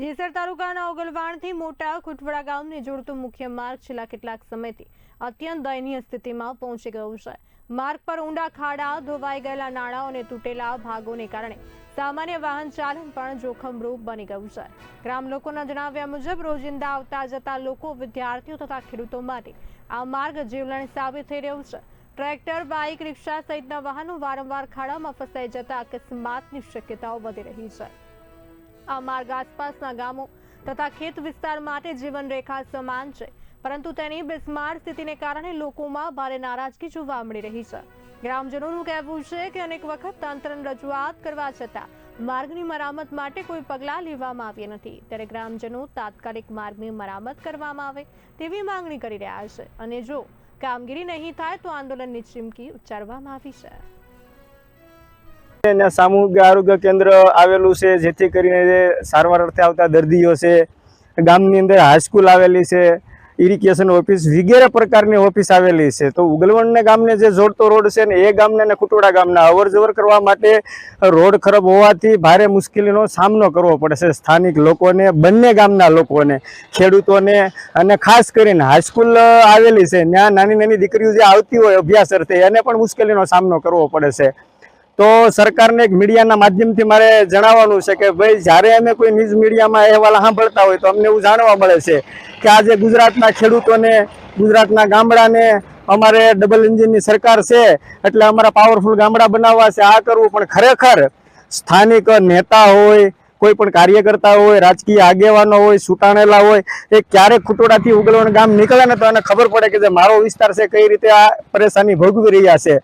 જેસર તાલુકાના ઓગલવાણથી મોટા ખુટવડા ગામને જોડતો મુખ્ય માર્ગ છેલ્લા કેટલાક સમયથી અત્યંત દયનીય સ્થિતિમાં પહોંચી ગયો છે. માર્ગ પર ઊંડા ખાડા, ધોવાઈ ગયેલા નાળાઓ અને તૂટેલા ભાગોને કારણે સામાન્ય વાહન ચાલન પણ જોખમરૂપ બની ગયું છે. ગ્રામ લોકોના જણાવ્યા મુજબ, રોજિંદા આવતા જતા લોકો વિદ્યાર્થીઓ તથા ખેડૂતો માટે આ માર્ગ જીવલેણ સાબિત થઈ રહ્યું છે. ટ્રેક્ટર, બાઇક, રિક્ષા સહિતના વાહનો વારંવાર ખાડામાં ફસાઈ જતા અકસ્માતની શક્યતાઓ વધી રહી છે. આ માર્ગ આસપાસના ગામો તથા ખેત વિસ્તાર માટે જીવનરેખા સમાન છે. પરંતુ તેની બિસ્માર સ્થિતિને કારણે લોકોમાં ભારે નારાજગી જોવા મળી રહી છે. ગ્રામજનોનું કહેવું છે કે અનેક વખત તંત્રને રજૂઆત કરવા છતાં માર્ગની મરામત માટે કોઈ પગલાં લેવામાં આવ્યા નથી. ત્યારે ગ્રામજનો તાત્કાલિક માર્ગની મરામત કરવામાં આવે તેવી માંગણી કરી રહ્યા છે. અને જો કામગીરી નહીં થાય તો આંદોલનની ચીમકી ઉચ્ચારવામાં આવી છે. અને સામૂહિક આરોગ્ય કેન્દ્ર આવેલું છે, જેથી કરીને સારવાર અર્થે આવતા દર્દીઓ છે, ગામની અંદર હાઈસ્કૂલ આવેલી છે ઇરિગેશન ઓફિસ વગેરે પ્રકારની ઓફિસ આવેલી છે. તો ઉગલવણને ગામને જે જોડતો રોડ છે ને, એ ગામને અને કુટોડા ગામના અવરજવર કરવા માટે રોડ ખરાબ હોવાથી ભારે મુશ્કેલીનો સામનો કરવો પડે છે સ્થાનિક લોકોને, બંને ગામના લોકોને, ખેડૂતોને અને ખાસ કરીને હાઈસ્કૂલ આવેલી છે, ત્યાં નાની નાની દીકરીઓ જે આવતી હોય અભ્યાસ અર્થે, એને પણ મુશ્કેલીનો સામનો કરવો પડે છે. તો સરકારને એક મીડિયાના માધ્યમથી મારે જણાવવાનું છે કે ભાઈ, જ્યારે અમે કોઈ ન્યૂઝ મીડિયામાં અહેવાલ સાંભળતા હોય તો અમને એવું જાણવા મળે છે કે આજે ગુજરાતના ખેડૂતોને, ગુજરાતના ગામડાને અમારે ડબલ એન્જિનની સરકાર છે, એટલે અમારા પાવરફુલ ગામડા બનાવવા છે, આ કરવું પણ ખરેખર સ્થાનિક નેતા હોય, કોઈ પણ કાર્યકર્તા હોય, રાજકીય આગેવાનો હોય, સુટાણેલા હોય, એ ક્યારેક ખુટોડાથી ઉગલવાનું ગામ નીકળે ને તો એને ખબર પડે કે જે મારો વિસ્તાર છે, કઈ રીતે આ પરેશાની ભોગવી રહ્યા છે.